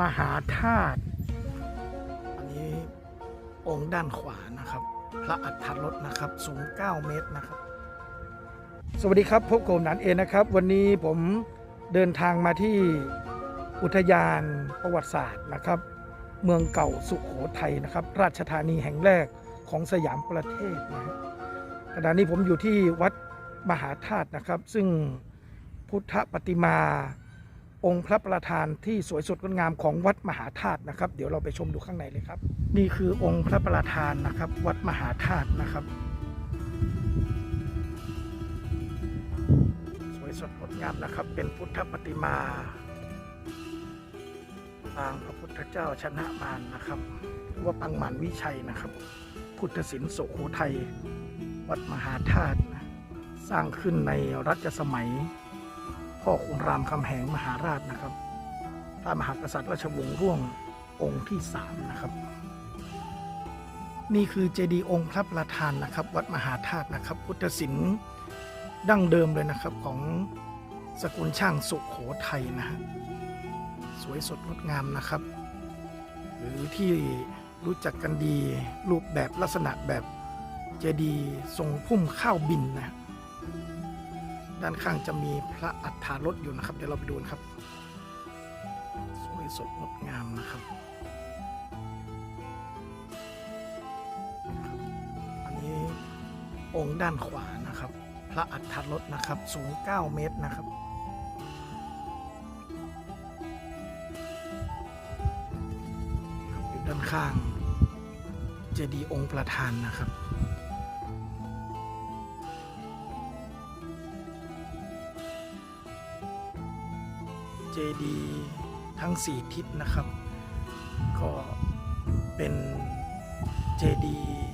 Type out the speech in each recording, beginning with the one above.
มหาธาตุอันนี้องค์ด้านขวานะครับ พระอัฏฐรถนะครับ สูง 9 เมตรนะครับ สวัสดีครับพบกับผมหนันเองนะครับ วันนี้ผมเดินทางมาที่อุทยานประวัติศาสตร์นะครับ เมืองเก่าสุขโขทัยนะครับ ราชธานีแห่งแรกของสยามประเทศนะฮะขณะนี้ผมอยู่ที่วัดมหาธาตุนะครับ ซึ่งพุทธปฏิมา องค์พระประธานที่สวยสดงดงามของวัดมหาธาตุนะครับ เดี๋ยวเราไปชมดูข้างในเลยครับ นี่คือองค์พระประธานนะครับ วัดมหาธาตุนะครับ สวยสดงดงามนะครับ เป็นพุทธปฏิมาปางพระพุทธเจ้าชนะมารนะครับหรือว่าปังหมันวิชัยนะครับ พุทธศิลป์สุโขทัยวัดมหาธาตุสร้างขึ้นในรัชสมัย พ่อขุนรามคำแหงมหาราชนะครับพระมหากษัตริย์ราชวงศ์ร่วงองค์ที่สามนะครับ นี่คือเจดีย์องค์พระประธานนะครับ วัดมหาธาตุนะครับ พุทธศิลป์ดั้งเดิมเลยนะครับของสกุลช่างสุขโขทัยนะฮะสวยสดงดงามนะครับ หรือที่รู้จักกันดีรูปแบบลักษณะแบบเจดีย์ทรงพุ่มข้าวบินนะ ด้านข้างจะมีพระอัฏฐารถอยู่นะครับ เดี๋ยวเราไปดูนะครับ สวยสดงดงามนะครับ อันนี้องค์ด้านขวานะครับ พระอัฏฐารถนะครับสูง 9 เมตรนะครับอยู่ด้านข้างเจดีย์องค์ประธานนะครับ เจดีย์ทั้งสี่ทิศนะครับ ก็เป็นเจดีย์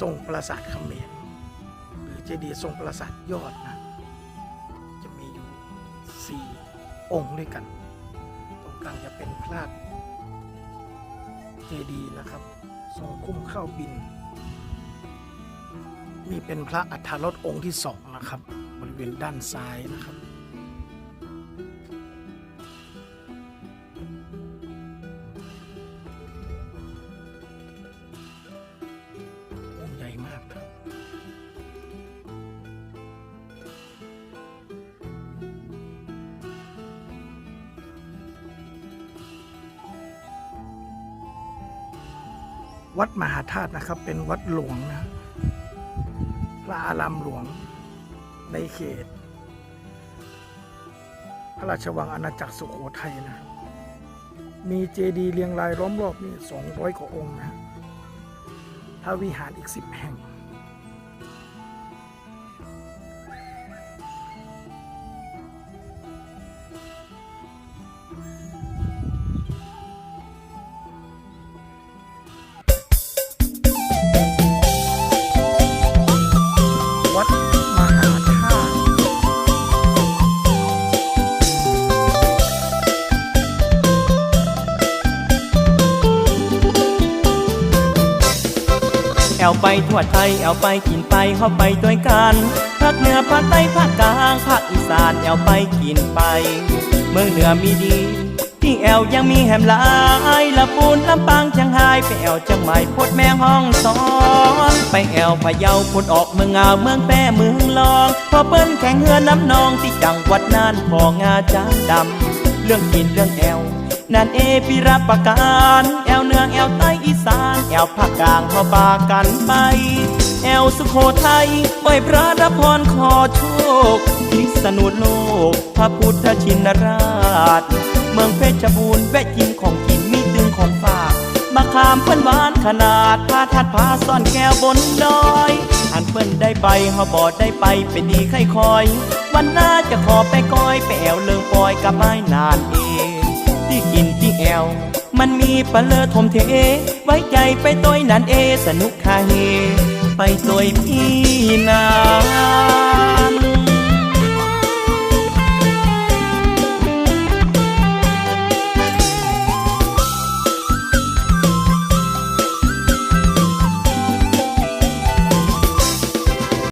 ทรงปราสาทเขมรหรือเจดีย์ทรงปราสาทยอดนะจะมีอยู่สี่องค์ด้วยกัน ตรงกลางจะเป็นพระเจดีย์นะครับ ทรงคุ้มเข้าบินนี่เป็นพระอัฏฐารถองค์ที่สองนะครับ บริเวณด้านซ้ายนะครับากครับ วัดมหาธาตุนะครับ เป็นวัดหลวงนะ พระอารามหลวงในเขต พระราชวังอาณาจักรสุโขทัยนะ มีเจดีย์เรียงรายล้อมรอบนี่200 กว่าองค์นะ พระวิหารอีกสิบแห่ง อวไปทั่วไทยแอวไปกินไปเข้าไปด้วยกันภาคเหนือภาคใต้ภาคกลางภาคอีสานแอวไปกินไป เมืองเหนือมีดี ที่แอวยังมีแหมหลายละปูนลำปางจังไห้ไปแอวจังใหม่พดแม่ห้องสอนไปแอวพะเยาพดออกเมืองงาวเมืองแป้เมืองลอง พอเปิ้นแข่งเฮือน้ำนองที่จังหวัดน่านพองาจางดำเรื่องกินเรื่องแอว นั่นเอปิรับประกันแอวเหนือแอวใต้อีสานแอวภาคกลางเฮาปากันไปแอวสุโขทัยไหวพระนพรขอโชคคริสตนุโลก พระพุทธชินราช เมืองเพชรบูรณ์แวะกินของกินมีตึงของฝากมาขามเพิ่นหวานขนาดพาทัดพาซ่อนแก้วบนดอยอันเพิ่นได้ไปเฮาบ่ได้ไปเป็นดีไข้คอย วันหน้าจะขอไปก้อยไปแอวเลิงปอยกับไม้นานเอง ที่กินที่แอว มันมีปลาเลอทมเท ไว้ใจไปต้อยนันเอ สนุกคาเฮ ไปตัวยพี่นา